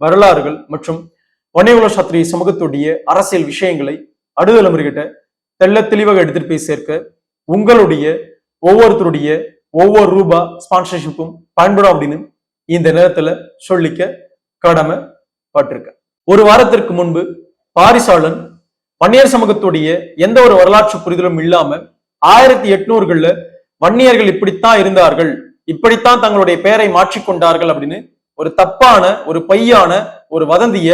வரலாறுகள் மற்றும் வன்னியகுல சத்திரிய சமூகத்துடைய அரசியல் விஷயங்களை அடுதலைமுறைகிட்ட தெள்ள தெளிவாக எடுத்துட்டு போய் சேர்க்க உங்களுடைய ஒவ்வொருத்தருடைய ஒவ்வொரு ரூபா ஸ்பான்சர்ஷிப்பும் பயன்படும் அப்படின்னு இந்த நேரத்துல சொல்லிக்க கடமை பட்டிருக்கேன் ஒரு வாரத்திற்கு முன்பு பாரிசாலன் வன்னியர் சமூகத்துடைய எந்த ஒரு வரலாற்று புரிதலும் இல்லாம ஆயிரத்தி எட்நூறுகள்ல வன்னியர்கள் இப்படித்தான் இருந்தார்கள் இப்படித்தான் தங்களுடைய பெயரை மாற்றிக்கொண்டார்கள் அப்படின்னு ஒரு தப்பான ஒரு பையான ஒரு வதந்திய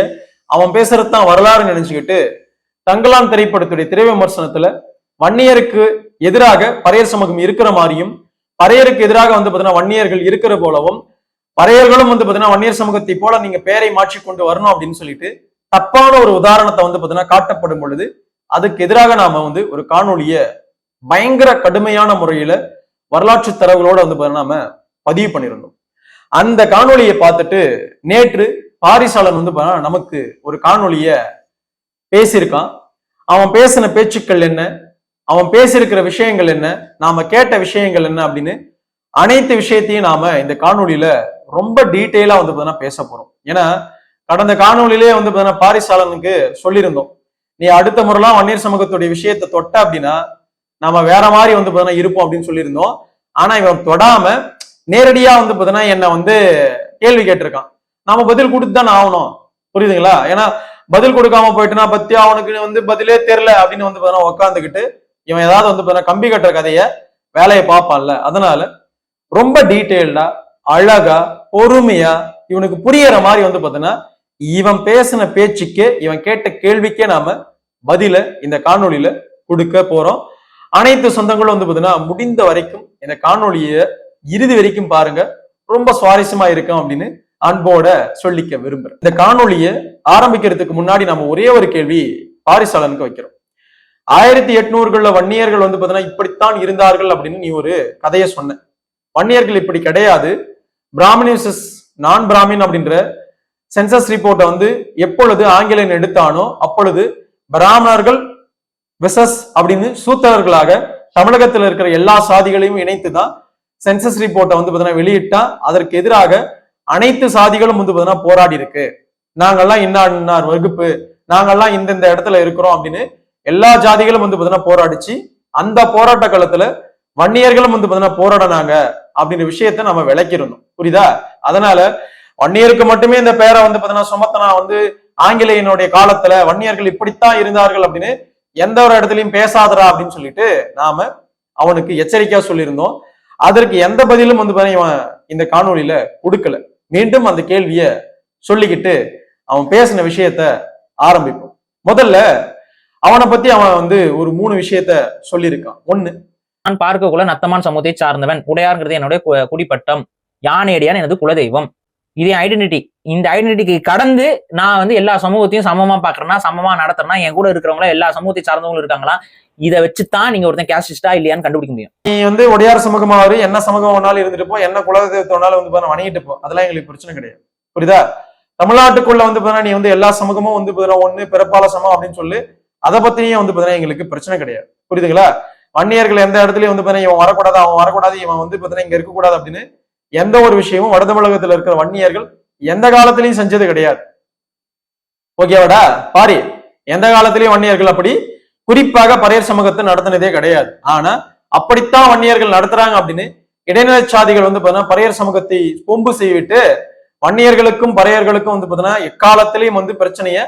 அவன் பேசுறதுதான் வரலாறு நினைச்சுக்கிட்டு தங்கலான் திரைப்படத்துடைய திரை விமர்சனத்துல வன்னியருக்கு எதிராக பறையர் சமூகம் இருக்கிற மாதிரியும் பறையருக்கு எதிராக வந்து பாத்தீங்கன்னா வன்னியர்கள் இருக்கிற போலவும் பறையர்களும் வந்து பாத்தீங்கன்னா வன்னியர் சமூகத்தை போல நீங்க பேரை மாற்றி கொண்டு வரணும் அப்படின்னு சொல்லிட்டு தப்பான ஒரு உதாரணத்தை வந்து பாத்தீங்கன்னா காட்டப்படும் பொழுது அதுக்கு எதிராக நாம வந்து ஒரு காணொலிய பயங்கர கடுமையான முறையில வரலாற்று தரவுகளோட வந்து பாத்தீங்கன்னா நாம பதிவு பண்ணியிருந்தோம் அந்த காணொலியை பார்த்துட்டு நேற்று பாரிசாலன் வந்து நமக்கு ஒரு காணொலிய பேசியிருக்கான். அவன் பேசின பேச்சுக்கள் என்ன? அவன் பேசியிருக்கிற விஷயங்கள் என்ன? நாம கேட்ட விஷயங்கள் என்ன அப்படின்னு அனைத்து விஷயத்தையும் நாம இந்த காணொலியில ரொம்ப டீட்டெயிலா வந்து பார்த்தீங்கன்னா பேச போறோம். ஏன்னா கடந்த காணொலியிலே வந்து பார்த்தீங்கன்னா பாரிசாலனுக்கு சொல்லியிருந்தோம். நீ அடுத்த முறைலாம் வன்னியர் சமூகத்துடைய விஷயத்தை தொட்ட அப்படின்னா நாம வேற மாதிரி வந்து பார்த்தீங்கன்னா இருப்போம் அப்படின்னு சொல்லியிருந்தோம். ஆனா இவன் தொடாம நேரடியா வந்து பாத்தீங்கன்னா என்ன வந்து கேள்வி கேட்டிருக்கான். நாம பதில் கொடுத்து தானே ஆகணும். புரியுதுங்களா? ஏன்னா பதில் கொடுக்காம போயிட்டுனா பத்தி அவனுக்கு வந்து பதிலே தெரியல அப்படின்னு வந்து பாத்தீங்கன்னா உட்காந்துக்கிட்டு இவன் ஏதாவது வந்து பாத்தீங்கன்னா கம்பி கட்டுற கதைய வேலையை பார்ப்பான்ல. அதனால ரொம்ப டீட்டெயில்டா அழகா பொறுமையா இவனுக்கு புரியற மாதிரி வந்து பாத்தீங்கன்னா இவன் பேசின பேச்சுக்கே இவன் கேட்ட கேள்விக்கே நாம பதில இந்த காணொலியில கொடுக்க போறோம். அனைத்து சொந்தங்களும் வந்து பாத்தீங்கன்னா முடிந்த வரைக்கும் இந்த காணொலியை இறுதி வரைக்கும் பாருங்க. ரொம்ப சுவாரஸ்யமா இருக்கும் அப்படின்னு அன்போட சொல்லிக்க விரும்புறேன். இந்த காணொலியை ஆரம்பிக்கிறதுக்கு முன்னாடி நம்ம ஒரே ஒரு கேள்வி பாரிசாலனுக்கு வைக்கிறோம். ஆயிரத்தி எட்நூறுகள்ல வன்னியர்கள் வந்து பாத்தீங்கன்னா இப்படித்தான் இருந்தார்கள் அப்படின்னு நீ ஒரு கதையை சொன்ன. வன்னியர்கள் இப்படி கிடையாது. பிராமினிசஸ் நான் பிராமின் அப்படின்ற சென்சஸ் ரிப்போர்ட்டை வந்து எப்பொழுது ஆங்கிலன் எடுத்தானோ அப்பொழுது பிராமணர்கள் விசஸ் அப்படின்னு சூத்திரர்களாக தமிழகத்தில் இருக்கிற எல்லா சாதிகளையும் இணைத்து தான் சென்சஸ் ரிப்போர்ட்டை வந்து பார்த்தீங்கன்னா வெளியிட்டா அதற்கு எதிராக அனைத்து சாதிகளும் வந்து பார்த்தீங்கன்னா போராடி இருக்கு. நாங்கெல்லாம் இன்னார் இன்னார் வகுப்பு நாங்கெல்லாம் இந்தந்த இடத்துல இருக்கிறோம் அப்படின்னு எல்லா ஜாதிகளும் வந்து பார்த்தீங்கன்னா போராடிச்சு. அந்த போராட்ட காலத்துல வன்னியர்களும் வந்து பார்த்தீங்கன்னா போராடினாங்க அப்படின்ற விஷயத்த நம்ம விளக்கிருந்தோம் புரியுதா? அதனால வன்னியருக்கு மட்டுமே இந்த பேரை வந்து பார்த்தீங்கன்னா சுமத்தனா வந்து ஆங்கிலேயனுடைய காலத்துல வன்னியர்கள் இப்படித்தான் இருந்தார்கள் அப்படின்னு எந்த ஒரு இடத்துலயும் பேசாதடா அப்படின்னு சொல்லிட்டு நாம அவனுக்கு எச்சரிக்கையா சொல்லியிருந்தோம். அதற்கு எந்த பதிலும் வந்து பாத்தீங்கன்னா இந்த காணொளியில கொடுக்கல. மீண்டும் அந்த கேள்விய சொல்லிக்கிட்டு அவன் பேசின விஷயத்த ஆரம்பிப்போம். முதல்ல அவனை பத்தி அவன் வந்து ஒரு மூணு விஷயத்த சொல்லியிருக்கான். ஒண்ணு நான் பார்க்கக்குள்ள நத்தமான் சமூகத்தை சார்ந்தவன் உடையாருங்கிறது என்னுடைய கு- குடிப்பட்டம் யானையடியான் எனது குலதெய்வம். இது ஐடென்டிட்டி இந்த ஐடென்டிட்டிக்கு கடந்து நான் வந்து எல்லா சமூகத்தையும் சமமா பாக்குறேன்னா சமமா நடத்துறேன்னா என் கூட இருக்கிறவங்களா எல்லா சமூகத்தை சார்ந்தவங்களும் இருக்காங்களா? இதை வச்சுதான் நீங்க ஒருத்தன் கேஷிஸ்டா இல்லையான்னு கண்டுபிடிக்க முடியும். நீ வந்து ஒடியார் சமூகமாவது என்ன சமூகம் வேணாலும் இருந்துட்டு போ என்ன குலதெய்வத்தோனாலும் வந்து பாத்தீங்கன்னா வணங்கிட்டு போ. அதெல்லாம் எங்களுக்கு பிரச்சனை கிடையாது. புரியுதா? தமிழ்நாட்டுக்குள்ள வந்து பாத்தீங்கன்னா நீ வந்து எல்லா சமூகமும் வந்து பாத்தீங்கன்னா ஒண்ணு பிறப்பால சமம் அப்படின்னு சொல்லி. அதை பத்தியும் வந்து பாத்தீங்கன்னா எங்களுக்கு பிரச்சனை கிடையாது. புரியுதுங்களா? வன்னியர்கள் எந்த இடத்துலயும் வந்து பாத்தீங்கன்னா இவன் வரக்கூடாது அவன் வரக்கூடாது இவன் வந்து பாத்தீங்கன்னா இங்க இருக்கக்கூடாது அப்படின்னு எந்த ஒரு விஷயமும் வட தமிழகத்துல இருக்கிற வன்னியர்கள் எந்த காலத்திலையும் செஞ்சது கிடையாது. ஓகேவாடா? பாரி எந்த காலத்திலயும் வன்னியர்கள் அப்படி குறிப்பாக பறையர் சமூகத்தை நடத்தினதே கிடையாது. ஆனா அப்படித்தான் வன்னியர்கள் நடத்துறாங்க அப்படின்னு இடைநிலை சாதிகள் வந்து பாத்தீங்கன்னா பறையர் சமூகத்தை கொம்பு செய்விட்டு வன்னியர்களுக்கும் பறையர்களுக்கும் வந்து பாத்தீங்கன்னா எக்காலத்திலையும் வந்து பிரச்சனைய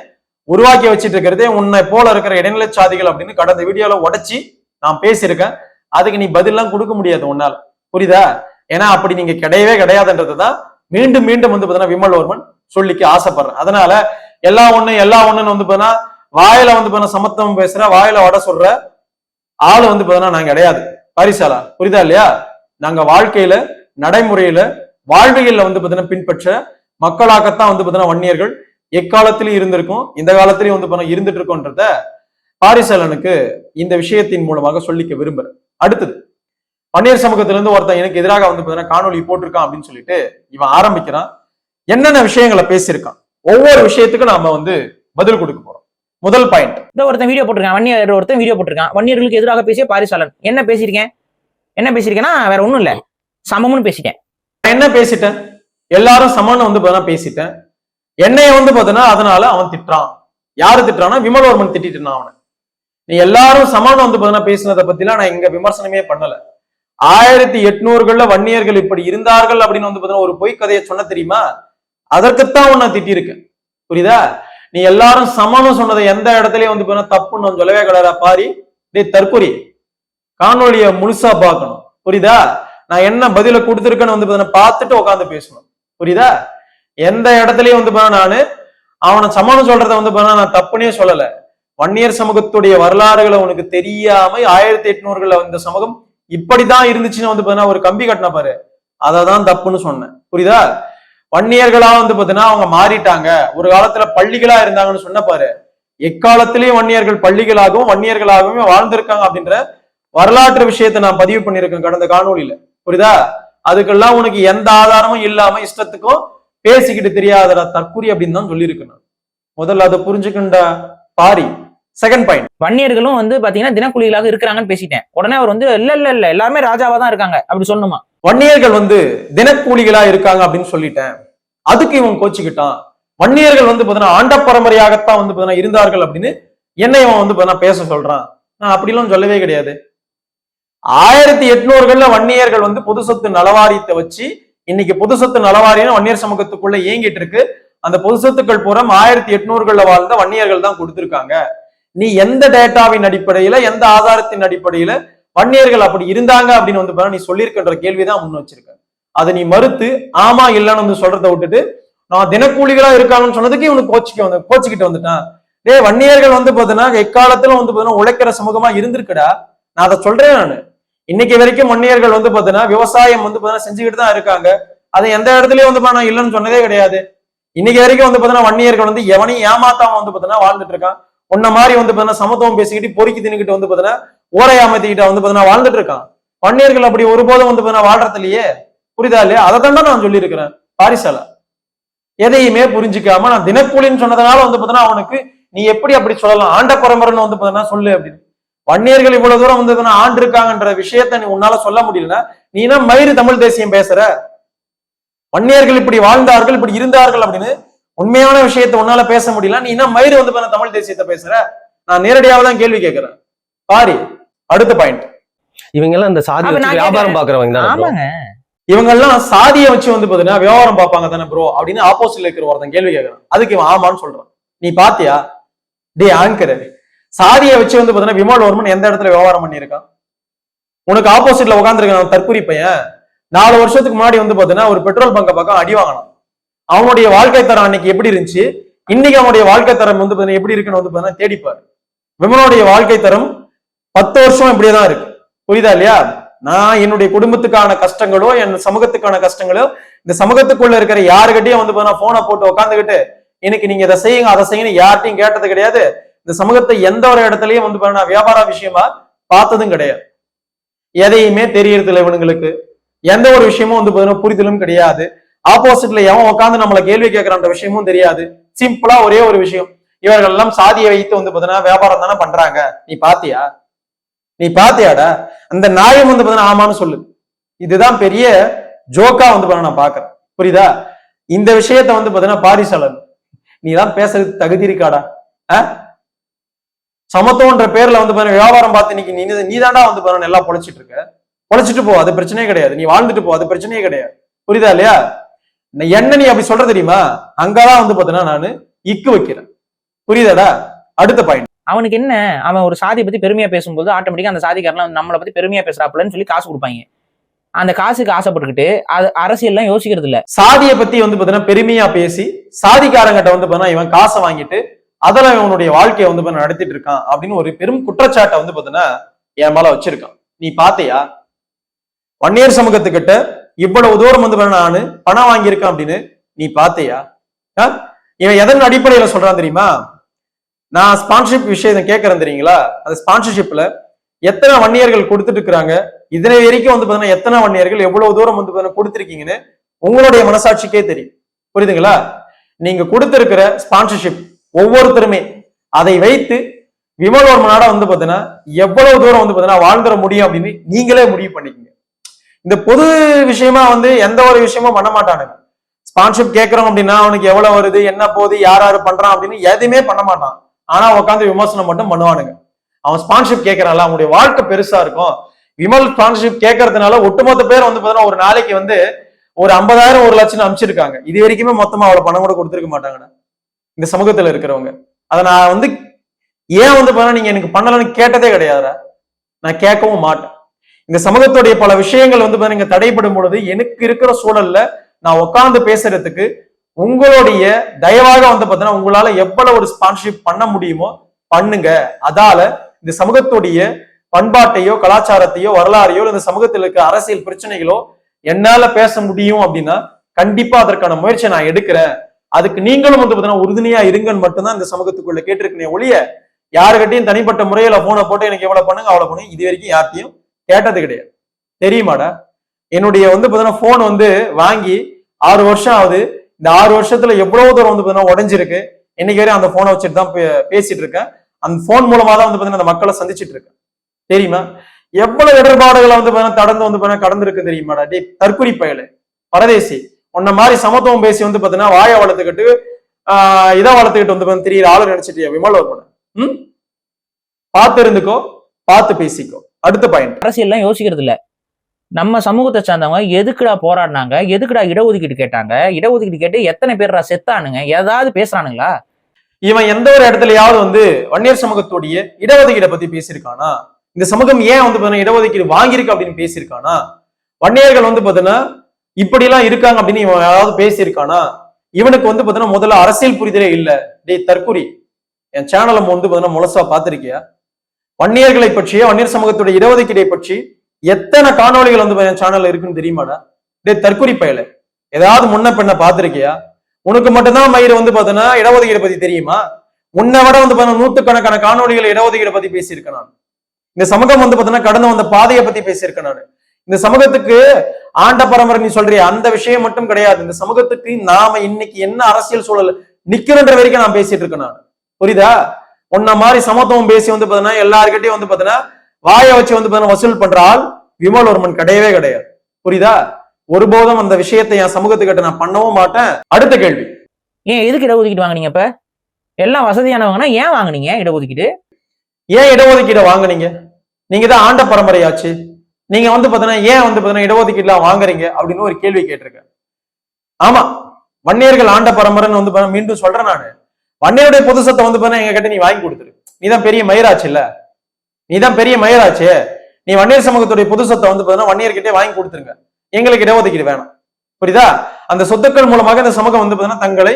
உருவாக்கி வச்சிட்டு இருக்கிறதே உன்னை போல இருக்கிற இடைநிலை சாதிகள் அப்படின்னு கடந்த வீடியோல உடைச்சி நான் பேசியிருக்கேன். அதுக்கு நீ பதிலாம் கொடுக்க முடியாது உன்னால. புரியுதா? ஏன்னா அப்படி நீங்க கிடையவே கிடையாதுன்றது தான் மீண்டும் மீண்டும் வந்து பாத்தீங்கன்னா விமல்வர்மன் சொல்லிக்க ஆசைப்படுறேன். அதனால எல்லா ஒண்ணு எல்லா ஒண்ணுன்னு வந்து பாத்தீங்கன்னா வாயில வந்து பாத்தீங்கன்னா சமத்துவம் பேசுற வாயில வட சொல்ற ஆளு வந்து பாத்தீங்கன்னா நாங்க கிடையாது. பரிசாலா புரியுதா இல்லையா? நாங்க வாழ்க்கையில நடைமுறையில வாழ்வியல்ல வந்து பாத்தீங்கன்னா பின்பற்ற மக்களாகத்தான் வந்து பாத்தீங்கன்னா வன்னியர்கள் எக்காலத்திலயும் இருந்திருக்கும் இந்த காலத்திலயும் வந்து பார்த்தா இருந்துட்டு இருக்கோன்றத பாரிசாலனுக்கு இந்த விஷயத்தின் மூலமாக சொல்லிக்க விரும்புறேன். அடுத்தது பன்னீர் சமூகத்துல இருந்து ஒருத்தன் எனக்கு எதிராக வந்து பார்த்தீங்கன்னா காணொலி போட்டிருக்கான் அப்படின்னு சொல்லிட்டு இவன் ஆரம்பிக்கிறான். என்னென்ன விஷயங்களை பேசியிருக்கான்? ஒவ்வொரு விஷயத்துக்கும் நாம வந்து பதில் கொடுக்க போறோம். முதல் பாயிண்ட் இந்த ஒருத்தன் வீடியோ போட்டிருக்கான் வன்னியர் ஒருத்தன் வீடியோ போட்டிருக்கான். வன்னியர்களுக்கு எதிராக பேசிய பாரிசாலன். என்ன பேசியிருக்கேன்? என்ன பேசியிருக்கேன்னா வேற ஒண்ணும் இல்ல. சமம்னு பேசிட்டேன். நான் என்ன பேசிட்டேன்? எல்லாரும் சமன்னு வந்து பார்த்தீங்கன்னா பேசிட்டேன். என்னைய வந்து பார்த்தீங்கன்னா அதனால அவன் திட்டுறான். யாரு திட்டுறான்னா விமலவர்மன் திட்டிட்டு இருந்தான் அவனை. நீ எல்லாரும் சமன்னு வந்து பார்த்தீங்கன்னா பேசினதை பத்திலாம் நான் இங்க விமர்சனமே பண்ணல. ஆயிரத்தி எட்நூறுகள்ல வன்னியர்கள் இப்படி இருந்தார்கள் அப்படின்னு வந்து பார்த்தீங்கன்னா ஒரு பொய் கதையை சொன்ன தெரியுமா? அதற்குத்தான் உன்னை திட்டியிருக்கேன். புரியுதா? நீ எல்லாரும் சமம்னு சொன்னதை எந்த இடத்துலயும் வந்து போனா தப்புன்னு சொல்லவே கிடையாது பாரி டேய் தற்கொலை. காணொலிய முழுசா பார்க்கணும். புரியுதா? நான் என்ன பதில கொடுத்துருக்கேன்னு வந்து பார்த்துட்டு உட்காந்து பேசணும். புரியுதா? எந்த இடத்துலயும் வந்து போனா நானு அவனை சமம்னு சொல்றத வந்து போனா நான் தப்புனே சொல்லல. வன்னியர் சமூகத்துடைய வரலாறுகளை உனக்கு தெரியாம ஆயிரத்தி எட்நூறுகள்ல வந்த சமூகம் இப்படிதான் இருந்துச்சுன்னு வந்து பாத்தீங்கன்னா ஒரு கம்பி கட்டின பாரு. அதை தான் தப்புன்னு சொன்னேன். புரியுதா? வன்னியர்களா வந்து பாத்தீங்கன்னா அவங்க மாறிட்டாங்க. ஒரு காலத்துல பள்ளிகளா இருந்தாங்கன்னு சொன்ன பாரு. எக்காலத்திலயும் வன்னியர்கள் பள்ளிகளாகவும் வன்னியர்களாகவும் வாழ்ந்திருக்காங்க அப்படின்ற வரலாற்று விஷயத்தை நான் பதிவு பண்ணியிருக்கேன் கடந்த காணொளியில. புரியுதா? அதுக்கெல்லாம் உனக்கு எந்த ஆதாரமும் இல்லாம இஷ்டத்துக்கும் பேசிக்கிட்டு தெரியாதடா தற்குறி அப்படின்னு தான் சொல்லியிருக்கேன் நான். முதல்ல அதை புரிஞ்சுக்கின்ற பாரி செகண்ட் பாயிண்ட் வன்னியர்களும் வந்து பாத்தீங்கன்னா தினக்கூலிகளாக இருக்கிறாங்கன்னு பேசிட்டேன். உடனே அவர் வந்து இல்ல இல்ல இல்ல எல்லாருமே ராஜாவா தான் இருக்காங்க. அப்படி சொல்லணுமா? வன்னியர்கள் வந்து தினக்கூலிகளா இருக்காங்க அப்படின்னு சொல்லிட்டேன். அதுக்கு இவன் கோச்சிக்கிட்டான். வன்னியர்கள் வந்து பாத்தீங்கன்னா ஆண்ட பரம்பரையாகத்தான் வந்து பாத்தீங்கன்னா இருந்தார்கள் அப்படின்னு என்ன இவன் வந்து பாத்தீங்கன்னா பேச சொல்றான். நான் அப்படிலாம் சொல்லவே கிடையாது. ஆயிரத்தி எட்நூறுகள்ல வன்னியர்கள் வந்து பொது சொத்து நலவாரியத்தை வச்சு இன்னைக்கு பொது சொத்து நலவாரியம் வன்னியர் சமூகத்துக்குள்ள இயங்கிட்டு இருக்கு. அந்த பொது சொத்துக்கள் பூரா ஆயிரத்தி எட்நூறுகள்ல வாழ்ந்த வன்னியர்கள் தான் கொடுத்திருக்காங்க. நீ எந்த டேட்டாவின் அடிப்படையில எந்த ஆதாரத்தின் அடிப்படையில வன்னியர்கள் அப்படி இருந்தாங்க அப்படின்னு வந்து நீ சொல்லியிருக்கின்ற கேள்விதான் முன் வச்சிருக்க. அதை நீ மறுத்து ஆமா இல்லைன்னு வந்து சொல்றதை விட்டுட்டு நான் தினக்கூலிகளா இருக்காங்கன்னு சொன்னதுக்கு இவனுக்கு கோச்சிக்க வந்து கோச்சிக்கிட்டு வந்துட்டான். டே வன்னியர்கள் வந்து பாத்தீங்கன்னா எக்காலத்துல வந்து பாத்தீங்கன்னா உழைக்கிற சமூகமா இருந்திருக்குடா. நான் அதை சொல்றேன் நானு. இன்னைக்கு வரைக்கும் வன்னியர்கள் வந்து பாத்தீங்கன்னா விவசாயம் வந்து பாத்தீங்கன்னா செஞ்சுக்கிட்டு தான் இருக்காங்க. அதை எந்த இடத்துலயும் வந்து நான் இல்லைன்னு சொன்னதே கிடையாது. இன்னைக்கு வரைக்கும் வந்து பாத்தீங்கன்னா வன்னியர்கள் வந்து எவனையும் ஏமாத்தாம வந்து பாத்தீங்கன்னா வாழ்ந்துட்டு இருக்கான். உன்ன மாதிரி வந்து பாத்தீங்கன்னா சமத்துவம் பேசிக்கிட்டு பொறுக்கி தின்னுக்கிட்டு வந்து பாத்தீங்கன்னா ஓரை ஏமாத்திக்கிட்டு வந்து பாத்தீங்கன்னா வாழ்ந்துட்டு இருக்கான். வன்னியர்கள் அப்படி ஒருபோதும் வந்து பாத்தீங்கன்னா வாழ்றது இல்லையே? புரியுதா இல்லையா? அதை தான் நான் சொல்லியிருக்கிறேன். பாரிசால. எதையுமே புரிஞ்சுக்காம நான் தினக்கூலின்னு சொன்னதுனால வந்து பாத்தீங்கன்னா அவனுக்கு நீ எப்படி அப்படி சொல்லலாம்? ஆண்ட பரம்பரைன்னு வந்து பாத்தீங்கன்னா சொல்லு அப்படின்னு. வன்னியர்கள் இவ்வளவு தூரம் வந்து ஆண்டு இருக்காங்கன்ற விஷயத்த நீ உன்னால சொல்ல முடியலன்னா நீனா மயிறு தமிழ் தேசியம் பேசுற? வன்னியர்கள் இப்படி வாழ்ந்தார்கள் இப்படி இருந்தார்கள் அப்படின்னு உண்மையான விஷயத்தை உன்னால பேச முடியல. நீ என்ன மயிறு வந்து பாத்தீங்கன்னா தமிழ் தேசியத்தை பேசுற. நான் நேரடியாக தான் கேள்வி கேட்கிறேன் பாரி அடுத்த பாயிண்ட் இவங்க எல்லாம் இந்த சாதி வியாபாரம் பாக்குறவங்க தானே இவங்க எல்லாம் சாதியை வச்சு வந்து பாத்தீங்கன்னா வியாபாரம் பார்ப்பாங்க தானே ப்ரோ அப்படின்னு ஆப்போசிட்ல இருக்கிற ஒருத்தன் கேள்வி கேட்கறான் அதுக்கு இவன் ஆமான்னு சொல்றான். நீ பாத்தியா? டே ஆங்கர் சாதியை வச்சு வந்து பாத்தீங்கன்னா விமல் வர்மன் எந்த இடத்துல வியாபாரம் பண்ணியிருக்கான்? உனக்கு ஆப்போசிட்ல உட்காந்துருக்கான் தற்கூரி பையன் நாலு வருஷத்துக்கு முன்னாடி வந்து பாத்தீங்கன்னா ஒரு பெட்ரோல் பங்க பக்கம் அடி வாங்கினான். அவனுடைய வாழ்க்கை தரம் அன்னைக்கு எப்படி இருந்துச்சு? இன்னைக்கு அவனுடைய வாழ்க்கை தரம் வந்து பார்த்தீங்கன்னா எப்படி இருக்குன்னு வந்து பாத்தீங்கன்னா தேடிப்பார். விமனுடைய வாழ்க்கை தரம் பத்து வருஷம் இப்படியே தான் இருக்கு. புரியுதா இல்லையா? நான் என்னுடைய குடும்பத்துக்கான கஷ்டங்களோ என் சமூகத்துக்கான கஷ்டங்களோ இந்த சமூகத்துக்குள்ள இருக்கிற யாருக்கிட்டையும் வந்து பார்த்தீங்கன்னா போனை போட்டு உட்காந்துக்கிட்டு இன்னைக்கு நீங்க இதை செய்யுங்க அதை செய்யுங்க யார்ட்டையும் கேட்டது கிடையாது. இந்த சமூகத்தை எந்த ஒரு இடத்துலயும் வந்து பாத்தீங்கன்னா வியாபார விஷயமா பார்த்ததும் கிடையாது. எதையுமே தெரியறது இல்லை இவனுங்களுக்கு. எந்த ஒரு விஷயமும் வந்து பாத்தீங்கன்னா புரிதலும் கிடையாது. ஆப்போசிட்ல எவன் உட்காந்து நம்மள கேள்வி கேட்கறான்ற விஷயமும் தெரியாது. சிம்பிளா ஒரே ஒரு விஷயம். இவர்கள் எல்லாம் சாதியை வைத்து வந்து பாத்தீங்கன்னா வியாபாரம் தானே பண்றாங்க. நீ பாத்தியா? நீ பாத்தியாடா? அந்த நியாயம் வந்து பாத்தீங்கன்னா ஆமான்னு சொல்லு. இதுதான் பெரிய ஜோக்கா வந்து பாருங்க நான் பாக்குறேன். புரியுதா? இந்த விஷயத்த வந்து பாத்தீங்கன்னா பாரிசாலன் நீ தான் பேசுறதுக்கு தகுதி இருக்காடா? சமத்துவன்ற பேர்ல வந்து பாத்தீங்கன்னா வியாபாரம் பார்த்து இன்னைக்கு நீ நீ தாண்டா வந்து பாருங்க நல்லா பொழைச்சிட்டு இருக்க. பொழைச்சிட்டு போ அது பிரச்சனையே கிடையாது. நீ வாழ்ந்துட்டு போ அது பிரச்சனையே கிடையாது. புரியுதா இல்லையா? என்ன நீ அப்படி சொல்ற தெரியுமா? அங்கதான் வந்து பாத்தீங்கன்னா நானு இக்கு வைக்கிறேன். புரியுதாடா? அடுத்த பாயிண்ட் அவனுக்கு என்ன? அவன் ஒரு சாதியை பத்தி பெருமையா பேசும்போது ஆட்டோமேட்டிக்கா அந்த சாதிக்காரலாம் வந்து நம்மளை பத்தி பெருமையா பேசுறாப்புலன்னு சொல்லி காசு கொடுப்பாங்க. அந்த காசுக்கு ஆசைப்பட்டுக்கிட்டு அது அரசியல்லாம் யோசிக்கிறது இல்ல. சாதியை பத்தி வந்து பாத்தீங்கன்னா பெருமையா பேசி சாதிக்காரங்கிட்ட வந்து பாத்தீங்கன்னா இவன் காசை வாங்கிட்டு அதுல இவனுடைய வாழ்க்கையை வந்து நடத்திட்டு இருக்கான் அப்படின்னு ஒரு பெரும் குற்றச்சாட்டை வந்து பாத்தீங்கன்னா என் மேல வச்சிருக்கான். நீ பாத்தியா? வன்னியர் சமூகத்துக்கிட்ட இவ்வளவு தூரம் வந்து நான் நானு பணம் வாங்கியிருக்கேன் அப்படின்னு நீ பாத்தியா ஆ? இவன் எதன் அடிப்படையில சொல்றான் தெரியுமா? நான் ஸ்பான்சர்ஷிப் விஷயம் கேட்கறேன் தெரியுங்களா? அந்த ஸ்பான்சர்ஷிப்ல எத்தனை வன்னியர்கள் கொடுத்துட்டு இருக்கிறாங்க? இதனை வரைக்கும் வந்து பாத்தீங்கன்னா எத்தனை வன்னியர்கள் எவ்வளவு தூரம் வந்து பாத்தீங்கன்னா கொடுத்துருக்கீங்கன்னு உங்களுடைய மனசாட்சிக்கே தெரியும். புரியுதுங்களா? நீங்க கொடுத்திருக்கிற ஸ்பான்சர்ஷிப் ஒவ்வொருத்தருமே அதை வைத்து விமலவர்மனாட வந்து பாத்தீங்கன்னா எவ்வளவு தூரம் வந்து பாத்தீங்கன்னா வாழ்ந்துட முடியும் அப்படின்னு நீங்களே முடிவு பண்ணிக்கங்க. இந்த பொது விஷயமா வந்து எந்த ஒரு விஷயமும் பண்ண மாட்டானுங்க. ஸ்பான்சர்ஷிப் கேட்கறோம் அப்படின்னா அவனுக்கு எவ்வளவு வருது என்ன போகுது யார் யாரு பண்றான் அப்படின்னு எதுவுமே பண்ண மாட்டான். ஆனா உட்காந்து விமர்சனம் மட்டும் பண்ணுவானுங்க. அவன் ஸ்பான்சர்ஷிப் கேட்கறான்ல அவனுடைய வாழ்க்கை பெருசா இருக்கும். விமல் ஸ்பான்சர்ஷிப் கேட்கறதுனால ஒட்டுமொத்த பேர் வந்து பாத்தீங்கன்னா ஒரு நாளைக்கு வந்து ஒரு ஐம்பதாயிரம் ஒரு லட்சம் அனுப்பிச்சிருக்காங்க இது வரைக்குமே மொத்தமா அவ்வளவு பணம் கூட கொடுத்துருக்க மாட்டாங்கண்ணா இந்த சமூகத்துல இருக்கிறவங்க. அதை நான் வந்து ஏன் வந்து பாத்தீங்கன்னா நீங்க எனக்கு பண்ணலன்னு கேட்டதே கிடையாதுடா. நான் கேட்கவும் மாட்டேன். இந்த சமூகத்துடைய பல விஷயங்கள் வந்து பாருங்க இங்க தடைப்படும் பொழுது எனக்கு இருக்கிற சூழல்ல நான் உட்கார்ந்து பேசுறதுக்கு உங்களுடைய தயவாக வந்து பார்த்தீங்கன்னா உங்களால எவ்வளவு ஒரு ஸ்பான்சர்ஷிப் பண்ண முடியுமோ பண்ணுங்க. அதால இந்த சமூகத்துடைய பண்பாட்டையோ கலாச்சாரத்தையோ வரலாறையோ இந்த சமூகத்தில் இருக்க அரசியல் பிரச்சனைகளோ என்னால பேச முடியும் அப்படின்னா கண்டிப்பா அதற்கான முயற்சியை நான் எடுக்கிறேன். அதுக்கு நீங்களும் வந்து பார்த்தீங்கன்னா உறுதுணையா இருங்கன்னு மட்டும்தான் இந்த சமூகத்துக்குள்ள கேட்டிருக்கேன் ஒழிய யாருக்கிட்டையும் தனிப்பட்ட முறையில போனை போட்டு எனக்கு எவ்வளவு பண்ணுங்க அவ்வளவு பண்ணுங்க. இது வரைக்கும் யார்ட்டையும் கேட்டது கிடையாது. தெரியுமாடா? என்னுடைய வந்து பார்த்தீங்கன்னா போன் வந்து வாங்கி ஆறு வருஷம் ஆகுது. இந்த ஆறு வருஷத்துல எவ்வளவு தூரம் வந்து பார்த்தீங்கன்னா உடஞ்சிருக்கு. இன்னைக்கு வரையும் அந்த போனை வச்சுட்டு தான் பே- பேசிட்டு இருக்கேன். அந்த போன் மூலமா தான் வந்து பார்த்தீங்கன்னா அந்த மக்களை சந்திச்சிட்டு இருக்கேன். தெரியுமா? எவ்வளவு இடர்பாடுகளை வந்து பார்த்தீங்கன்னா தடந்து வந்து பார்த்தீங்கன்னா கடந்திருக்கு தெரியுமாடா? டே தற்குறி பயலு. பரதேசி உன்ன மாதிரி சமத்துவம் பேசி வந்து பார்த்தீங்கன்னா வாயை வளர்த்துக்கிட்டு ஆஹ் இதை வளர்த்துக்கிட்டு வந்து பாத்தீங்கன்னா தெரியற ஆளு நினைச்சிட்டியா? விமல் வர்மன் ம்? பார்த்து இருந்துக்கோ பார்த்து பேசிக்கோ. அடுத்த பாயிண்ட் அரசியல்லாம் யோசிக்கிறது இல்ல. நம்ம சமூகத்தை சார்ந்தவங்க எதுக்குடா போராடினாங்க? எதுக்குடா இடஒதுக்கீடு கேட்டாங்க? இடஒதுக்கீடு கேட்டு எத்தனை பேர்டா செத்தானுங்க? ஏதாவது பேசுறானுங்களா? இவன் எந்த ஒரு இடத்துலயாவது வந்து வன்னியர் சமூகத்துடைய இடஒதுக்கீடை பத்தி பேசியிருக்கானா? இந்த சமூகம் ஏன் வந்து பாத்தீங்கன்னா இடஒதுக்கீடு வாங்கியிருக்கு அப்படின்னு பேசியிருக்கானா? வன்னியர்கள் வந்து பாத்தீங்கன்னா இப்படி எல்லாம் இருக்காங்க அப்படின்னு இவன் யாராவது பேசியிருக்கானா? இவனுக்கு வந்து பாத்தீங்கன்னா முதல்ல அரசியல் புரிதலே இல்ல. டேய் தற்குறி என் சேனலை வந்து பாத்தீங்கன்னா முழுசா பார்த்திருக்கியா? வன்னியர்களை பற்றிய வன்னியர் சமூகத்துடைய இடஒதுக்கீடை பற்றி எத்தனை காணொளிகள் வந்து என் சேனல்ல இருக்குன்னு தெரியுமாடா? டேய் தற்குறி பயல. ஏதாவது முன்ன பெண்ண பாத்திருக்கியா உனக்கு மட்டும்தான் மயிறு வந்து பாத்தீங்கன்னா இடஒதுக்கீடு பத்தி தெரியுமா? உன்னை விட வந்து பாத்தீங்கன்னா நூத்துக்கணக்கான காணொளிகள் இடஒதுக்கீடு பத்தி பேசியிருக்கேன் நான். இந்த சமூகம் வந்து பாத்தீங்கன்னா கடந்து வந்த பாதையை பத்தி பேசியிருக்கேன் நான். இந்த சமூகத்துக்கு ஆண்ட பரம்பரை நீ சொல்றிய? அந்த விஷயம் மட்டும் கிடையாது. இந்த சமூகத்துக்கு நாம இன்னைக்கு என்ன அரசியல் சூழல் நிக்கிறன்ற வரைக்கும் நான் பேசிட்டு இருக்கேன் நான். புரியுதா? உன்ன மாதிரி சமத்துவம் பேசி வந்து பாத்தீங்கன்னா எல்லாருக்கிட்டையும் வந்து பாத்தீங்கன்னா வாயை வச்சு வந்து பாத்தீங்கன்னா வசூல் பண்ற ஆள் விமல் கிடையவே கிடையாது. புரியுதா? ஒருபோதும் அந்த விஷயத்தை என் சமூகத்துக்கிட்ட நான் பண்ணவும் மாட்டேன். அடுத்த கேள்வி. ஏன் எதுக்கு இடஒதுக்கீடு வாங்குனீங்க இப்ப? எல்லாம் வசதியானவங்கன்னா ஏன் வாங்குனீங்க இடஒதுக்கீடு? ஏன் இடஒதுக்கீடை வாங்குனீங்க? நீங்க தான் ஆண்ட பரம்பரையாச்சு. நீங்க வந்து பாத்தீங்கன்னா ஏன் வந்து பாத்தீங்கன்னா இடஒதுக்கீடுலாம் வாங்குறீங்க? அப்படின்னு ஒரு கேள்வி கேட்டிருக்கேன். ஆமா வன்னியர்கள் ஆண்ட பரம்பரைன்னு வந்து மீண்டும் சொல்றேன் நானு. வன்னியருடைய பொது சொத்தை வந்து பாத்தீங்கன்னா எங்க கிட்ட நீ வாங்கி கொடுத்துரு. நீ தான் பெரிய மயிராச்சு இல்ல? நீ தான் பெரிய மயிராச்சு. நீ வன்னியர் சமூகத்துடைய பொது சொத்தை வந்து பாத்தீங்கன்னா வன்னியர்கிட்டே வாங்கி கொடுத்துருங்க. எங்களுக்கு இடஒதுக்கீடு வேணும். புரியுதா? அந்த சொத்துக்கள் மூலமாக இந்த சமூகம் வந்து பாத்தீங்கன்னா தங்களை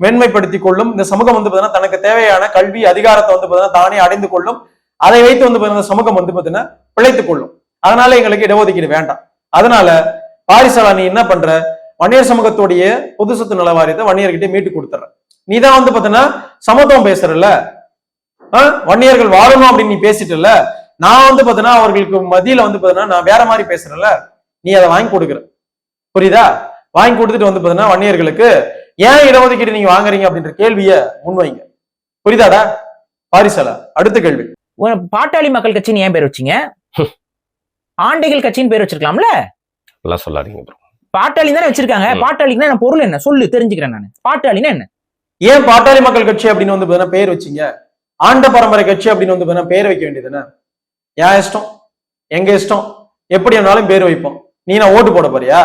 மேன்மைப்படுத்திக் கொள்ளும். இந்த சமூகம் வந்து பாத்தீங்கன்னா தனக்கு தேவையான கல்வி அதிகாரத்தை வந்து பார்த்தீங்கன்னா தானே அடைந்து கொள்ளும். அதை வைத்து வந்து பார்த்தீங்கன்னா சமூகம் வந்து பார்த்தீங்கன்னா பிழைத்துக் கொள்ளும். அதனால எங்களுக்கு இடஒதுக்கீடு வேண்டாம். அதனால பாரிசாலா நீ என்ன பண்ற? வன்னியர் சமூகத்துடைய பொது சொத்து நல வாரியத்தை வன்னியர்கிட்ட மீட்டு கொடுத்துற நீ தான் வந்து பாத்தீங்கன்னா சமத்துவம் பேசுறல்ல? ஆ? வன்னியர்கள் வாழணும் அப்படின்னு நீ பேசிட்டல நான் வந்து பாத்தீங்கன்னா அவர்களுக்கு மத்தியில வந்து பாத்தீங்கன்னா நான் வேற மாதிரி பேசுறேன்ல? நீ அதை வாங்கி கொடுக்குற. புரியுதா? வாங்கி கொடுத்துட்டு வந்து பாத்தீங்கன்னா வன்னியர்களுக்கு ஏன் இடஒதுக்கீடு நீங்க வாங்குறீங்க அப்படின்ற கேள்விய முன்வைங்க. புரியுதாடா? பாரிசாலா அடுத்த கேள்வி. பாட்டாளி மக்கள் கட்சின்னு ஏன் பேர் வச்சீங்க? ஆண்டைகள் கட்சின்னு பேர் வச்சிருக்கலாம்ல? எல்லாம் சொல்லாதீங்க பாட்டாளி தானே வச்சிருக்காங்க. என்ன பொருள் என்ன? சொல்லு தெரிஞ்சுக்கிறேன் நான். பாட்டாளின்னா என்ன? ஏன் பாட்டாளி மக்கள் கட்சி அப்படின்னு வந்து பாத்தீங்கன்னா பேர் வச்சீங்க? ஆண்ட பரம்பரை கட்சி அப்படின்னு வந்து பாத்தீங்கன்னா பேர் வைக்க வேண்டியதுதானே என் இஷ்டம்? எங்க இஷ்டம்? எப்படி வேணாலும் பேர் வைப்போம். நீ நான் ஓட்டு போட போறியா?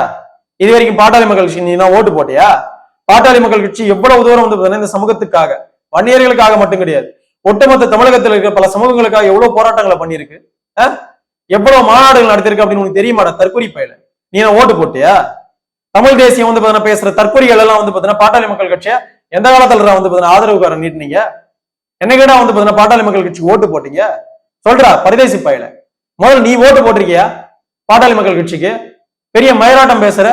இது வரைக்கும் பாட்டாளி மக்கள் கட்சி நீ நான் ஓட்டு போட்டியா? பாட்டாளி மக்கள் கட்சி எவ்வளவு தூரம் வந்து பாத்தீங்கன்னா இந்த சமூகத்துக்காக வன்னியர்களுக்காக மட்டும் கிடையாது. ஒட்டுமொத்த தமிழகத்தில் இருக்க பல சமூகங்களுக்காக எவ்வளவு போராட்டங்களை பண்ணியிருக்கு? எவ்வளவு மாநாடுகள் நடத்திருக்கு அப்படின்னு உனக்கு தெரியுமாடா? தற்கொலை பயில. நீ நான் ஓட்டு போட்டியா? தமிழ் தேசியம் வந்து பாத்தீங்கன்னா பேசுற தற்கொலைகள் எல்லாம் வந்து பாத்தீங்கன்னா பாட்டாளி மக்கள் கட்சியா? எந்த காலத்துல வந்து பாத்தீங்கன்னா ஆதரவுக்காரன் நீட்டினீங்க? என்ன கேட்டா வந்து பாத்தீங்கன்னா பாட்டாளி மக்கள் கட்சி ஓட்டு போட்டீங்க? சொல்றா பரிதேசி பயில. முதல்ல நீ ஓட்டு போட்டிருக்கியா? பாட்டாளி மக்கள் கட்சிக்கு. பெரிய மயிலாட்டம் பேசுற.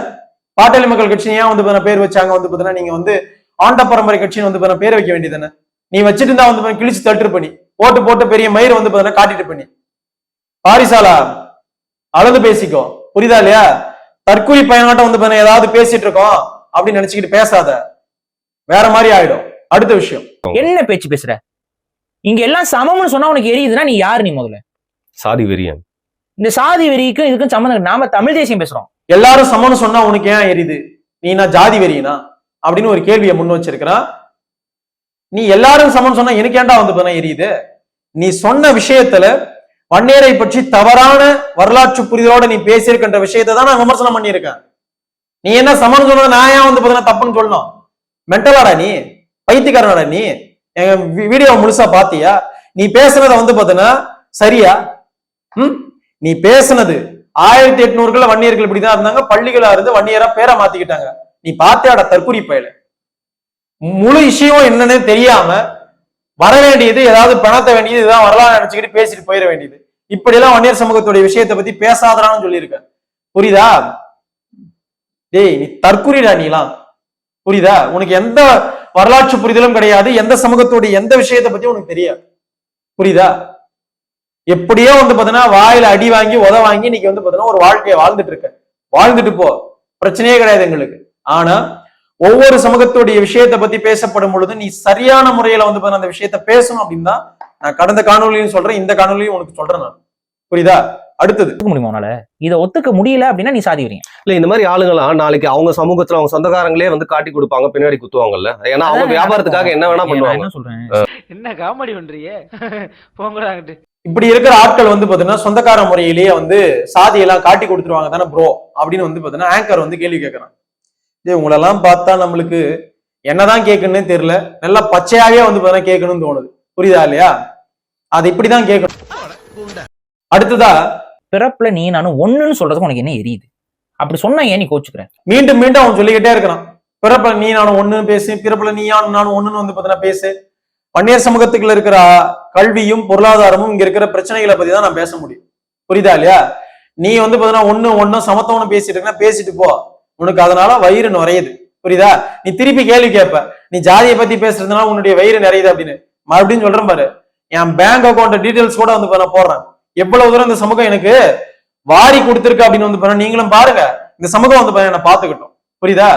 பாட்டாளி மக்கள் கட்சி ஏன் வந்து பாத்தீங்கன்னா பேர் வச்சாங்க? வந்து பாத்தீங்கன்னா நீங்க வந்து ஆண்ட பரம்பரை கட்சின்னு வந்து பாத்தீங்கன்னா பேர் வைக்க வேண்டியதானே நீ வச்சுட்டு இருந்தா வந்து கிழிச்சு தட்டு பண்ணி போட்டு போட்டு பெரிய மயிர் வந்து பாத்தீங்கன்னா காட்டிட்டு பண்ணி பாரிசாலா அளந்து பேசிக்கோ. புரியுதா இல்லையா? தற்கொலை பயனாட்டம் வந்து பாத்தீங்கன்னா ஏதாவது பேசிட்டு இருக்கோம் அப்படின்னு நினைச்சுக்கிட்டு பேசாத. வேற மாதிரி ஆயிடும். அடுத்த விஷயம். என்ன பேச்சு பேசுற? இங்க எல்லாம் சமம்னு சொன்னா உனக்கு எரியுதுன்னா நீ யாரு நீ முதல்ல? சாதி வெறியன். இந்த சாதி வெறிக்கும் இதுக்கும் சம்மந்தம். நாம தமிழ் தேசியம் பேசுறோம். எல்லாரும் சமம்னு சொன்னா உனக்கு ஏன் எரியுது? நீ நான் ஜாதி வெறியனா? அப்படின்னு ஒரு கேள்வியை முன் வச்சிருக்கிறான் நீ எல்லாரும் சமம்னு சொன்னா எனக்கு ஏன்டா வந்து பாத்தீங்கன்னா எரியுது? நீ சொன்ன விஷயத்துல வன்னியரை பற்றி தவறான வரலாற்று புரிதலோட நீ பேசியிருக்கின்ற விஷயத்தை தான் நான் விமர்சனம் பண்ணியிருக்கேன். நீ என்ன சமம்னு சொன்னது நான் ஏன் வந்து பாத்தீங்கன்னா தப்புன்னு சொல்லணும்? மென்டலாடா நீ? பைத்தியக்காரனாடா நீ? எங்க வீடியோ முழுசா பாத்தியா? நீ பேசுனத வந்து பாத்தீங்கன்னா சரியா? ம்? நீ பேசுனது ஆயிரத்தி எட்நூறுக்குள்ள வன்னியர்கள் இப்படிதான் இருந்தாங்க பள்ளிகளா இருந்து வன்னியரா பேரை மாத்திக்கிட்டாங்க. நீ பாத்தியாட தற்குறி பயல? முழு விஷயம் என்னன்னு தெரியாம வர வேண்டியது ஏதாவது பணத்தை வேண்டியது இதான் வரலாறு நினைச்சுக்கிட்டு பேசிட்டு போயிட வேண்டியது. இப்படியெல்லாம் வன்னியர் சமூகத்துடைய விஷயத்தை பத்தி பேசாதான்னு சொல்லியிருக்க. புரியுதா? டேய் நீ தற்குறிடா நீலாம். புரியுதா? உனக்கு எந்த வரலாற்று புரிதலும் கிடையாது. எந்த சமூகத்துடைய எந்த விஷயத்தை பத்தி உனக்கு தெரியாது. புரியுதா? எப்படியோ வந்து பாத்தீங்கன்னா வாயில அடி வாங்கி உத வாங்கி இன்னைக்கு வந்து பாத்தீங்கன்னா ஒரு வாழ்க்கையை வாழ்ந்துட்டு இருக்க. வாழ்ந்துட்டு போ. பிரச்சனையே கிடையாது எங்களுக்கு. ஆனா ஒவ்வொரு சமூகத்துடைய விஷயத்தை பத்தி பேசப்படும் பொழுது நீ சரியான முறையில வந்து அந்த விஷயத்த பேசணும் அப்படின்னு தான் நான் கடந்த காணொலியும் சொல்றேன் இந்த காணொலியும் உனக்கு சொல்றேன் நான். புரியுதா? அடுத்தது. முடியுமா உன்னால? இதை ஒத்துக்க முடியல அப்படின்னா நீ சாதி வெறியன். இல்ல இந்த மாதிரி ஆளுங்களாம் நாளைக்கு அவங்க சமூகத்துல அவங்க சொந்தக்காரங்களே வந்து காட்டி கொடுப்பாங்க பின்னாடி குத்துவாங்கல்ல. ஏன்னா அவங்க வியாபாரத்துக்காக என்ன வேணா நான் பண்ணுவாங்க. என்ன சொல்றேன்? என்ன காமெடி பண்றியே போங்கடாங்கிட்டு இப்படி இருக்கிற ஆட்கள் வந்து பாத்தீங்கன்னா சொந்தக்கார முறையிலேயே வந்து சாதியெல்லாம் காட்டி கொடுத்துருவாங்க தானே ப்ரோ அப்படின்னு வந்து பாத்தீங்கன்னா ஆங்கர் வந்து கேள்வி கேட்கறான் டேய் உங்களெல்லாம் பார்த்தா நம்மளுக்கு என்னதான் கேட்கணும்னே தெரியல. நல்லா பச்சையாவே வந்து பாத்தீங்கன்னா கேட்கணும்னு தோணுது. புரியுதா இல்லையா? அது இப்படிதான் கேட்கணும். அடுத்ததா பிறப்புல நீ நானும் ஒண்ணுன்னு சொல்றதுக்கு உனக்கு என்ன எரியுது? அப்படி சொன்னா ஏன் நீ கோச்சுக்கிற? மீண்டும் மீண்டும் அவன் சொல்லிக்கிட்டே இருக்கிறான். பிறப்புல நீ நானும் ஒண்ணு பேசு பிறப்புல நீ நானும் ஒண்ணுன்னு வந்து பாத்தீங்கன்னா பேசு. வன்னியர் சமூகத்துக்குள்ள இருக்கிற கல்வியும் பொருளாதாரமும் இங்க இருக்கிற பிரச்சனைகளை பத்தி தான் நான் பேச முடியும். புரியுதா இல்லையா? நீ வந்து பாத்தீங்கன்னா ஒண்ணு ஒண்ணும் சமத்துவம்னு பேசிட்டு இருக்கா பேசிட்டு போ. உனக்கு அதனால வயிறு நுறையுது புரியுதா? நீ திருப்பி கேள்வி கேட்ப. நீ ஜாதியை பத்தி பேசுறதுனால உன்னுடைய வயிறு நிறையுது அப்படின்னு. மறுபடியும் சொல்றேன் பாரு. என் பேங்க் அக்கௌண்ட் டீடைல்ஸ் கூட வந்து நான் போடுறேன். எவ்வளவு தூரம் இந்த சமூகம் எனக்கு வாரி கொடுத்துருக்கு அப்படின்னு வந்து நீங்களும் பாருங்க. இந்த சமூகம் வந்து என்ன பாத்துக்கிட்டோம் புரியுதா?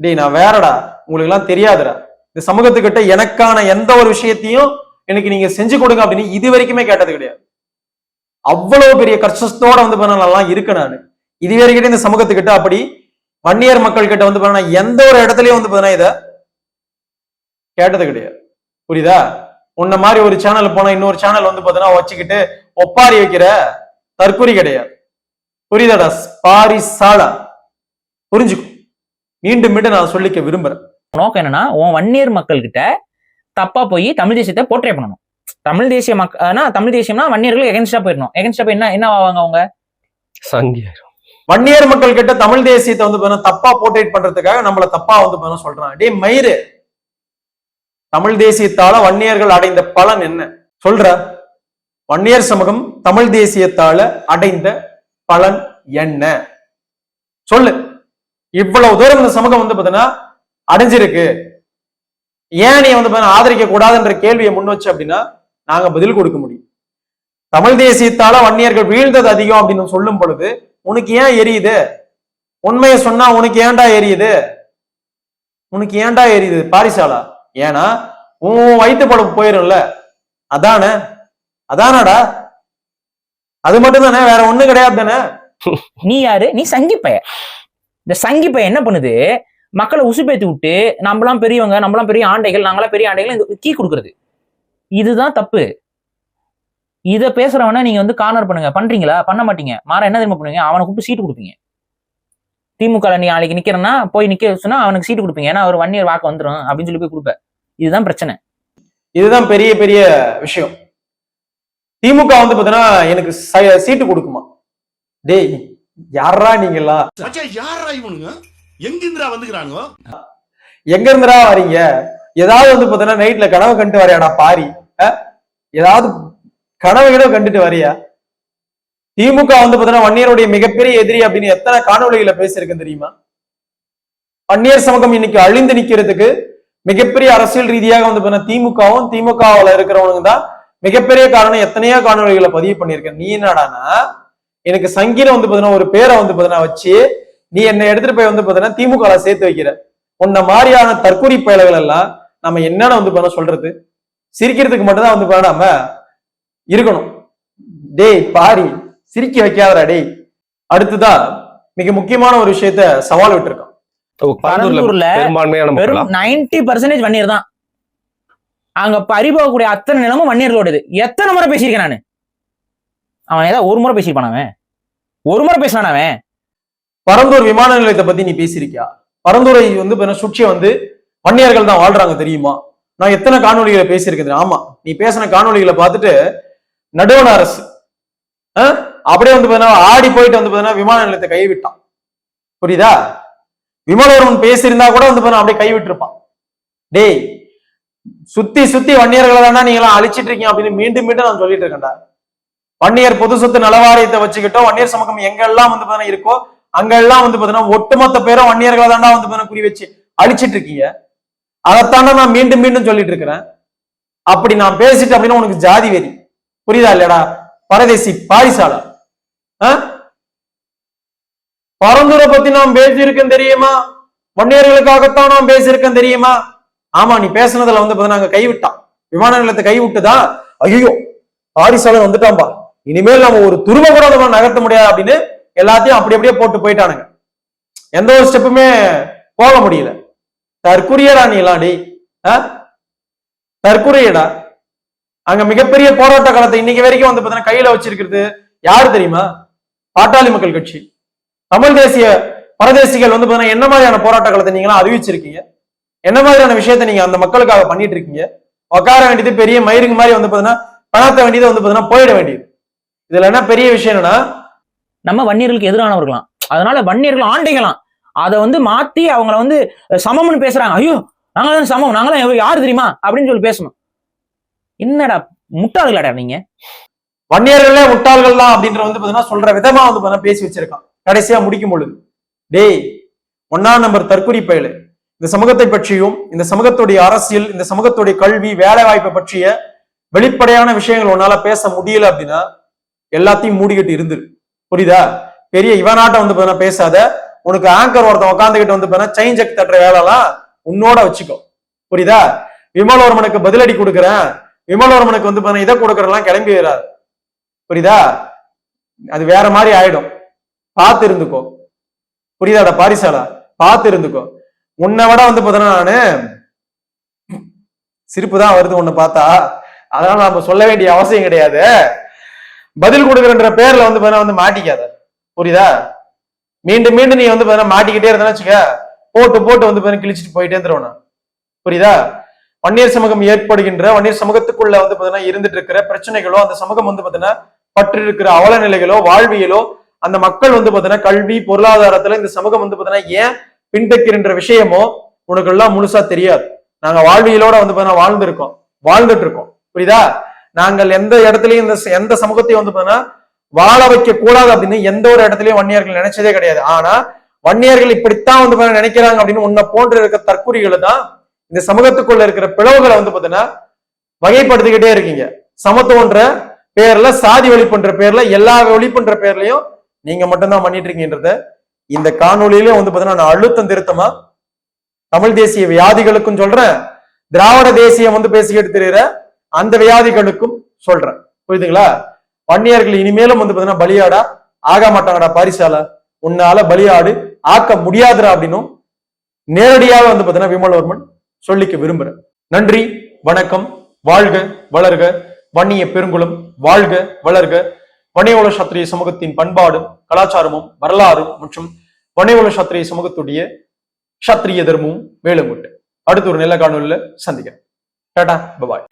டேய் நான் வேறடா. உங்களுக்கு எல்லாம் தெரியாதுடா. இந்த சமூகத்துக்கிட்ட எனக்கான எந்த ஒரு விஷயத்தையும் எனக்கு நீங்க செஞ்சு கொடுங்க அப்படின்னு இது வரைக்குமே கேட்டது கிடையாது. அவ்வளவு பெரிய கஷ்டத்தோட வந்து பாருங்க நான் எல்லாம் இருக்கேன் நான். இது வரைக்கிட்ட இந்த சமூகத்துக்கிட்ட அப்படி வன்னியர் மக்கள் கிட்ட வந்து பாருன்னா எந்த ஒரு இடத்துலயும் வந்து பாருங்க இத கேட்டது கிடையாது. புரியுதா? உன்ன மாதிரி ஒரு சேனல் போனா இன்னொரு சேனல் வந்து பாத்தீங்கன்னா வச்சுக்கிட்டு ஒப்பாரி வைக்கிற தற்குறி கிடையாது. புரியுதாடா பாரி சாடா புரிஞ்சுக்கும் மீண்டும் மீண்டும் நான் சொல்லிக்க விரும்புறேன். நோக்கம் என்னன்னா உன் வன்னியர் மக்கள் கிட்ட தப்பா போய் தமிழ் தேசியத்தை போர்ட்ரே பண்ணணும். தமிழ் தேசிய மக்கள்னா தமிழ் தேசியம்னா வன்னியர்கள் எகென்ஸ்டா போயிடணும். எகென்ஸ்டா போய் என்ன என்ன ஆவாங்க அவங்க? சங்கி வன்னியர் மக்கள் கிட்ட தமிழ் தேசியத்தை வந்து பாத்தீங்கன்னா தப்பா போர்ட்ரேட் பண்றதுக்காக நம்மள தப்பா வந்து பாத்தீங்கன்னா சொல்றான் டேய் மயிறு தமிழ் தேசியத்தால வன்னியர்கள் அடைந்த பலன் என்ன? சொல்ற. வன்னியர் சமூகம் தமிழ் தேசியத்தால அடைந்த பலன் என்ன? சொல்லு. இவ்வளவு தூரம் இந்த சமூகம் வந்து பாத்தீங்கன்னா அடைஞ்சிருக்கு. ஏன் நீ வந்து ஆதரிக்க கூடாதுன்ற கேள்வியை முன் வச்சு அப்படின்னா நாங்க பதில் கொடுக்க முடியும். தமிழ் தேசியத்தால வன்னியர்கள் வீழ்ந்தது அதிகம் அப்படின்னு சொல்லும் பொழுது உனக்கு ஏன் எரியுது? உண்மையை சொன்னா உனக்கு ஏன்டா எரியுது? உனக்கு ஏன்டா எரியுது? பாரிசாலா? ஏன்னா உன் வயிற்று படம் போயிரும்ல? அதானே? அதானடா? அது மட்டும் தானே வேற ஒண்ணும் கிடையாது தானே? நீ யாரு? நீ சங்கிப்பைய இந்த சங்கிப்பைய என்ன பண்ணுது? மக்களை உசுப்பேத்தி விட்டு நம்மளாம் பெரியவங்க நம்மளாம் பெரிய ஆண்டைகள் நாங்களாம் பெரிய ஆண்டைகள் கீ கொடுக்குறது. இதுதான் தப்பு. இதை பேசுறவன நீங்க வந்து கார்னர் பண்ணுங்க. பண்றீங்களா? பண்ண மாட்டீங்க. மாற என்ன தெரியுமா பண்ணுவீங்க? அவனை கூப்பிட்டு சீட்டு கொடுப்பீங்க. திமுக நீ நாளைக்கு நிக்கிறேன்னா போய் நிக்க சொன்னா அவனுக்கு சீட்டு கொடுப்பீங்க. ஏன்னா அவர் ஒன் இயர் வாக்கு வந்துடும் அப்படின்னு சொல்லி போய் கொடுப்பேன் இதுதான் பிரச்சனை. இதுதான் பெரிய பெரிய விஷயம். திமுக வந்து பாத்தீங்கன்னா எனக்கு சீட்டு கொடுக்குமா? டேய் யாரா நீங்களா யாரா இவனுங்க? எங்கிந்திரா வந்துக்கிறானுங்க? எங்க இருந்துடா வரீங்க? ஏதாவது வந்து பாத்தீங்கன்னா நைட்ல கனவு கண்டு வரையாடா பாரி? ஏதாவது கனவு கிடவு கண்டுட்டு வரியா? திமுக வந்து பாத்தீங்கன்னா வன்னியருடைய மிகப்பெரிய எதிரி அப்படின்னு எத்தனை காணொளிகளை பேசியிருக்கேன் தெரியுமா? வன்னியர் சமூகம் இன்னைக்கு அழிந்து நிக்கிறதுக்கு மிகப்பெரிய அரசியல் ரீதியாக வந்து பார்த்தீங்கன்னா திமுகவும் திமுகவுல இருக்கிறவனுங்க தான் மிகப்பெரிய காரணம். எத்தனையோ காணொலிகளை பதிவு பண்ணியிருக்கேன். நீ என்னடானா எனக்கு சங்கீதம் வந்து பாத்தீங்கன்னா ஒரு பேரை வந்து பாத்தீங்கன்னா வச்சு நீ என்னை எடுத்துட்டு போய் வந்து பாத்தீங்கன்னா திமுக சேர்த்து வைக்கிற. உன்ன மாதிரியான தற்கொலை பயல்கள் எல்லாம் நம்ம என்னன்னு வந்து பண்ண சொல்றது? சிரிக்கிறதுக்கு மட்டும்தான் வந்து பண்ண இருக்கணும். டேய் பாரி சிரிக்க வைக்காதடா டேய். அடுத்துதான் மிக முக்கியமான ஒரு விஷயத்த சவால் விட்டுருக்கான். பரந்தூர்ல பெரும்பான்மையான நைன்டி பர்சன்டேஜ் வன்னியர் தான். அங்க பறிபோகக்கூடிய அத்தனை நிலமும் வன்னியர்களோடது எத்தனை முறை பேசியிருக்கேன் நானு? அவன் ஏதாவது ஒரு முறை பேசியிருப்பான் அவன். ஒரு முறை பேசினான் அவன். பரந்தூர் விமான நிலையத்தை பத்தி நீ பேசியிருக்கியா? பரந்தூரை வந்து சுற்றி வந்து வன்னியர்கள் தான் வாழ்றாங்க தெரியுமா? நான் எத்தனை காணொளிகளை பேசியிருக்கேன்? ஆமா நீ பேசின காணொளிகளை பார்த்துட்டு நடுவண அரசு? அப்படியே வந்து பார்த்தீங்கன்னா ஆடி போயிட்டு வந்து பார்த்தீங்கன்னா விமான நிலையத்தை கைவிட்டான். புரியுதா? விமலவர்மன் பேசியிருந்தா கூட வந்து பார்த்தீங்கன்னா அப்படியே கைவிட்டிருப்பான். டேய் சுத்தி சுத்தி வன்னியர்களை தானே நீங்க எல்லாம் அழிச்சிட்டு இருக்கீங்க அப்படின்னு மீண்டும் மீண்டும் நான் சொல்லிட்டு இருக்கேன்டா. வன்னியர் பொது சொத்து நலவாரியத்தை வச்சுக்கிட்டோம் வன்னியர் சமூகம் எங்கெல்லாம் வந்து பார்த்தீங்கன்னா இருக்கோ அங்கெல்லாம் வந்து பார்த்தீங்கன்னா ஒட்டுமொத்த பேரும் வன்னியர்களை தாண்டா வந்து பார்த்தீங்கன்னா குறி வச்சு அழிச்சிட்டு இருக்கீங்க. அதைத்தாண்டா நான் மீண்டும் மீண்டும் சொல்லிட்டு இருக்கிறேன். அப்படி நான் பேசிட்டு அப்படின்னா உனக்கு ஜாதி வெறி. புரியுதா இல்லையாடா? பரதேசி பாரிசாலா? ஆ? பரந்தூரை பத்தி நாம் பேசியிருக்கேன் தெரியுமா? வன்னியர்களுக்காகத்தான் நாம் பேசியிருக்கேன் தெரியுமா? ஆமா நீ பேசுனதுல வந்து நாங்க கைவிட்டான். விமான நிலையத்தை கைவிட்டுதான் ஐயோ பாரிசாலன் வந்துட்டான்பா. இனிமேல் நம்ம ஒரு துருவ கூட நம்ம நகர்த்த முடியாது அப்படின்னு எல்லாத்தையும் அப்படி அப்படியே போட்டு போயிட்டானுங்க. எந்த ஒரு ஸ்டெப்புமே போக முடியல. தற்குறியடா நீ எல்லாம் டேய். ஆ? தற்குறியடா. அங்க மிகப்பெரிய போராட்ட காலத்தை இன்னைக்கு வரைக்கும் வந்து பாத்தீங்கன்னா கையில வச்சிருக்கிறது யாரு தெரியுமா? பாட்டாளி மக்கள் கட்சி. தமிழ் தேசிய பரதேசிகள் வந்து பாத்தீங்கன்னா என்ன மாதிரியான போராட்ட காலத்தை நீங்களாம் அறிவிச்சிருக்கீங்க? என்ன மாதிரியான விஷயத்த நீங்க அந்த மக்களுக்காக பண்ணிட்டு இருக்கீங்க உட்கார வேண்டியது பெரிய மயிருங்க மாதிரி வந்து பாத்தீங்கன்னா பணத்த வேண்டியது வந்து பாத்தீங்கன்னா போயிட வேண்டியது. இதுல என்ன பெரிய விஷயம் என்னன்னா நம்ம வன்னியர்களுக்கு எதிரானவர்களாம். அதனால வன்னியர்கள் ஆண்டைகளாம் அதை வந்து மாத்தி அவங்கள வந்து சமம்னு பேசுறாங்க. ஐயோ நாங்க தான் சமம். நாங்களாம் யாரு தெரியுமா? அப்படின்னு சொல்லி பேசணும். என்னடா முட்டாளுகளாடா நீங்க? வன்னியர்களே முட்டாள்கள் தான் அப்படின்ற வந்து பாத்தீங்கன்னா சொல்ற விதமா வந்து பாத்தீங்கன்னா பேசி வச்சிருக்கான். கடைசியா முடிக்கும் பொழுது டேய் ஒன்னாம் நம்பர் தற்குறி பயலு. இந்த சமூகத்தை பற்றியும் இந்த சமூகத்துடைய அரசியல் இந்த சமூகத்துடைய கல்வி வேலை வாய்ப்பை பற்றிய வெளிப்படையான விஷயங்கள் உன்னால பேச முடியல அப்படின்னா எல்லாத்தையும் மூடிக்கிட்டு இருந்துரு. புரியுதா? பெரிய இவனாட்டம் வந்து பாத்தீங்கன்னா பேசாத உனக்கு ஆங்கர் ஒருத்தன் உட்காந்துக்கிட்டு வந்து பாத்தீங்கன்னா செயின் ஜெக் தட்டுற வேலைலாம் உன்னோட வச்சுக்கோ. புரியுதா? விமலவர்மனுக்கு பதிலடி கொடுக்குறேன். விமலவர்மனுக்கு வந்து பாத்தீங்கன்னா இதை கொடுக்கறலாம் கிளம்பி வராது. புரியுதா? அது வேற மாதிரி ஆயிடும். பார்த்து இருந்துக்கோ புரியுதாடா பாரிசாலா பார்த்து இருந்துக்கோ உன்னை விட வந்து பார்த்தோன்னா நானு சிரிப்பு தான் வருது உன்னை பார்த்தா. அதனால நம்ம சொல்ல வேண்டிய அவசியம் கிடையாது. பதில் கொடுக்குறன்ற பேர்ல வந்து பார்த்தா வந்து மாட்டிக்காத. புரியுதா? மீண்டும் மீண்டும் நீ வந்து பார்த்தா மாட்டிக்கிட்டே இருந்தேன்னு வச்சுக்க போட்டு போட்டு வந்து பார்த்தா கிழிச்சிட்டு போயிட்டே இருந்துருவேன் நான். புரியுதா? வன்னியர் சமூகம் ஏற்படுகின்ற வன்னியர் சமூகத்துக்குள்ள வந்து பார்த்தீங்கன்னா இருந்துட்டு இருக்கிற பிரச்சனைகளோ அந்த சமூகம் வந்து பார்த்தீங்கன்னா பற்று இருக்கிற அவல நிலைகளோ வாழ்வியலோ அந்த மக்கள் வந்து பாத்தீங்கன்னா கல்வி பொருளாதாரத்துல இந்த சமூகம் வந்து பாத்தீங்கன்னா ஏன் பின்தக்கிறன்ற விஷயமோ உனக்கு எல்லாம் முழுசா தெரியாது. நாங்க வாழ்வியலோட வந்து பாத்தீங்கன்னா வாழ்ந்திருக்கோம். வாழ்ந்துட்டு இருக்கோம் புரியுதா? நாங்கள் எந்த இடத்துலயும் இந்த எந்த சமூகத்தையும் வந்து பாத்தீங்கன்னா வாழ வைக்க கூடாது அப்படின்னு எந்த ஒரு இடத்துலயும் வன்னியர்கள் நினைச்சதே கிடையாது. ஆனா வன்னியர்கள் இப்படித்தான் வந்து பாத்தீங்கன்னா நினைக்கிறாங்க அப்படின்னு உன்னை போன்ற இருக்க தற்கூறிகளை தான் இந்த சமூகத்துக்குள்ள இருக்கிற பிளவுகளை வந்து பாத்தீங்கன்னா வகைப்படுத்திக்கிட்டே இருக்கீங்க. சமத்துவன்ற பேர்ல சாதி ஒழிப்புன்ற பேர்ல எல்லா ஒழிப்புன்ற பேர்லயும் நீங்க மட்டும்தான் பண்ணிட்டு இருக்கீங்கன்றத இந்த காணொலியிலே வந்து பாத்தீங்கன்னா நான் அழுத்தம் திருத்தமா தமிழ் தேசிய வியாதிகளுக்கும் சொல்றேன். திராவிட தேசியம் வந்து பேசிக்கிட்டு தெரியுற அந்த வியாதிகளுக்கும் சொல்றேன். புரியுதுங்களா? வன்னியர்கள் இனிமேலும் வந்து பாத்தீங்கன்னா பலியாடா ஆக மாட்டாங்கடா பாரிசால. உன்னால பலியாடு ஆக்க முடியாதுடா அப்படின்னும் நேரடியாக வந்து பாத்தீங்கன்னா விமலவர்மன் சொல்லிக்க விரும்புறேன். நன்றி வணக்கம் வாழ்க வளர்க வன்னிய பெருங்குளம் வாழ்க வளர்க. வணிகவள சாத்திரிய சமூகத்தின் பண்பாடும் கலாச்சாரமும் வரலாறும் மற்றும் வணிகவள சாத்திரிய சமூகத்துடைய சத்திரிய தர்மமும் மேலும் அடுத்து ஒரு நில காணொலியில் சந்திக்கிறேன் டாடா பபாய்.